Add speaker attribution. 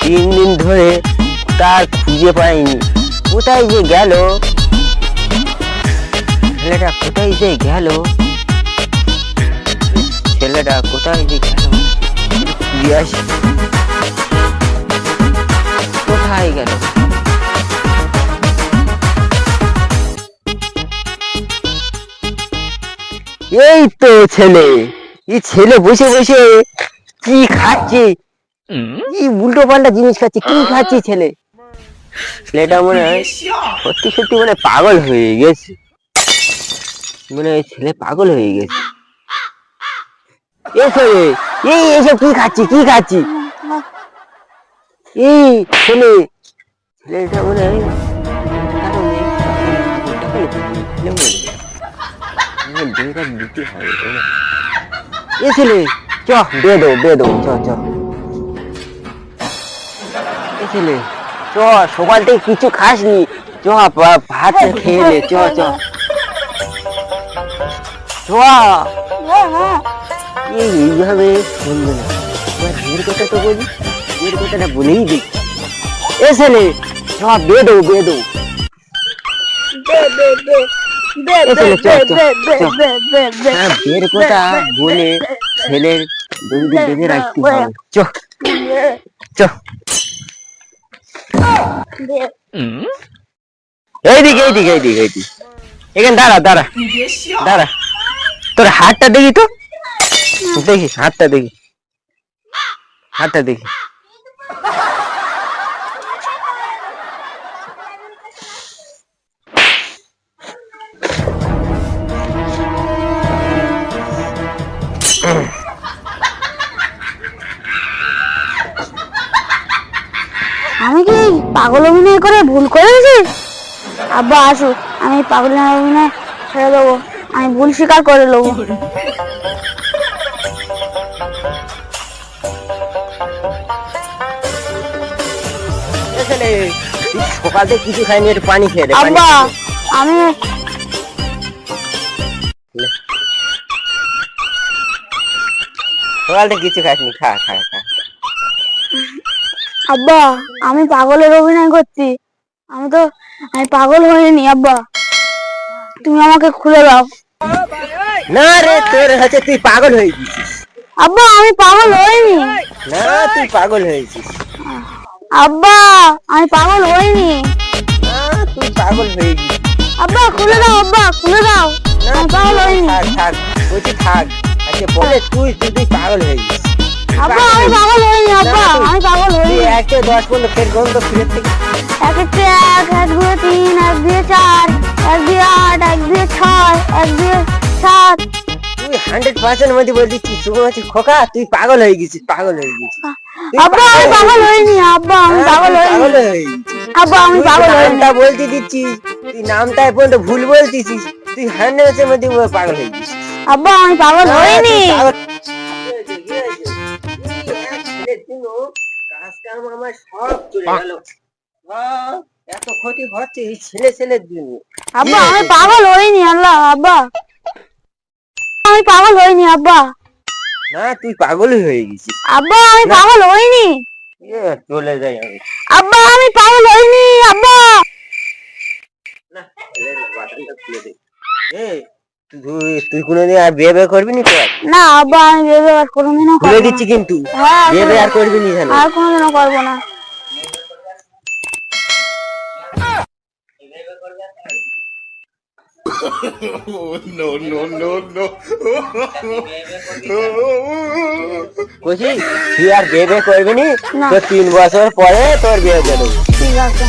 Speaker 1: তিন দিন ধরে তার খুঁজে পাইনি। কোথায় যে গেল? ছেলেটা কোথায় যে গেল? ছেলেটা কোথায় যে গেল? কোথায় গেল? এই তো ছেলে। এই ছেলে বসে বসে কি খাচ্ছে? কি উল্টো পাল্টা জিনিস খাচ্ছে। কি খাচ্ছে ছেলে? ছেলেটা মনে হয় সত্যি সত্যি মানে পাগল হয়ে গেছে। মনে হয় ছেলে পাগল হয়ে গেছে। এই ছেলে এই এসব কি খাচ্ছি কি খাচ্ছি? এই ছেলে ছেলেটা মনে হয় দিতে হবে এ ছেলে চ দিয়ে দেবো চ চ। ছেলে চ সকাল থেকে কিছু খাসনি। চ ভাত খেয়ে নে। চ চ। চ। এই এইভাবে না। বিয়ের কথা তো বলি বিয়ের কথাটা বলেই এ ছেলে চ দেবো দেবো চ চ চ। হ্যাঁ কথা বলে ছেলের বেঁধে রাখতে হবে। চ। চ। এইদিকে দাঁড়া দাঁড়া। দাঁড়া। তোর হাতটা দেখি তো? দেখি হাতটা দেখি। হাতটা দেখি।
Speaker 2: আমি কি পাগল অভিনয় করে ভুল করেছি? আব্বা আসুক আমি পাগল অভিনয় ছেড়ে দেবো। আমি ভুল স্বীকার করে নেব
Speaker 1: সকাল কিছু খাইনি একটু পানি খেয়ে
Speaker 2: আব্বা আমি
Speaker 1: সকাল কিছু খাসনি খা খা খা।
Speaker 2: আব্বা আমি পাগলের অভিনয় করছি। আমি তো আমি পাগল হইনি আব্বা। তুমি আমাকে খুলে দাও।
Speaker 1: না রে তোর হচ্ছে তুই পাগল হয়ে গেছিস।
Speaker 2: আব্বা আমি পাগল হইনি।
Speaker 1: না তুই পাগল হয়েছিস
Speaker 2: আব্বা আমি পাগল হইনি।
Speaker 1: না তুই পাগল হয়ে গেছিস।
Speaker 2: আব্বা খুলে দাও আব্বা খুলে দাও। আমি পাগল হইনি।
Speaker 1: থাক থাক বলছি থাক। আচ্ছা বলে তুই তুই পাগল হয়ে গেছিস।
Speaker 2: আব্বা আমি পাগল হইনি হইনি
Speaker 1: দশ পর্যন্ত ফের গন্ধ ফিরে থেকে।
Speaker 2: এক একটি এক এক দুই তিন এক দুই চার এক দুই আট এক দুই ছয় এক দুই সাত।
Speaker 1: তুই হান্ড্রেড পার্সেন্ট মধ্যে বলছিস তুই শুভ হচ্ছিস খোকা তুই পাগল হয়ে গেছিস পাগল হয়ে গেছিস।
Speaker 2: আব্বা আমি পাগল হইনি আব্বা আমি
Speaker 1: হ্যাঁ,
Speaker 2: পাগল হইনি।
Speaker 1: হয়ে
Speaker 2: আব্বা আমি পাগল হইনি।
Speaker 1: নামটা বলতে দিচ্ছিস তুই নামটা এ পর্যন্ত ভুল বলতিছিস তুই হান্ড্রেড পার্সেন্ট মধ্যে পাগল হয়ে গেছিস।
Speaker 2: আব্বা আমি পাগল হইনি।
Speaker 1: কাজ কাম আমার সব চলে গেল। এত ক্ষতি হচ্ছে এই ছেলে ছেলের জন্য।
Speaker 2: আব্বা আমি পাগল হইনি আল্লাহ আব্বা। আমি পাগল হইনি আব্বা।
Speaker 1: না তুই পাগলই হয়ে গেছিস।
Speaker 2: আব্বা আমি পাগল হইনি।
Speaker 1: চলে যাই আমি।
Speaker 2: আব্বা আমি পাগল হইনি আব্বা।
Speaker 1: না বাটনটা খুলে দে। এ তুই তুই কোনোদিন আর বিয়ে বিয়ে করবি নি তো?
Speaker 2: না আব্বা আমি ভেবে আর কোনোদিনও
Speaker 1: খুলে
Speaker 2: করব
Speaker 1: দিচ্ছি কিন্তু।
Speaker 2: হ্যাঁ
Speaker 1: বিয়ে বিয়ে আর করবি নি জানো
Speaker 2: আর কোনোদিনও করব না.
Speaker 1: কইছি তুই আর বিয়ে বিয়ে করবি নি তিন বছর পরে তোর বিয়ে দেবো
Speaker 2: ঠিক আছে।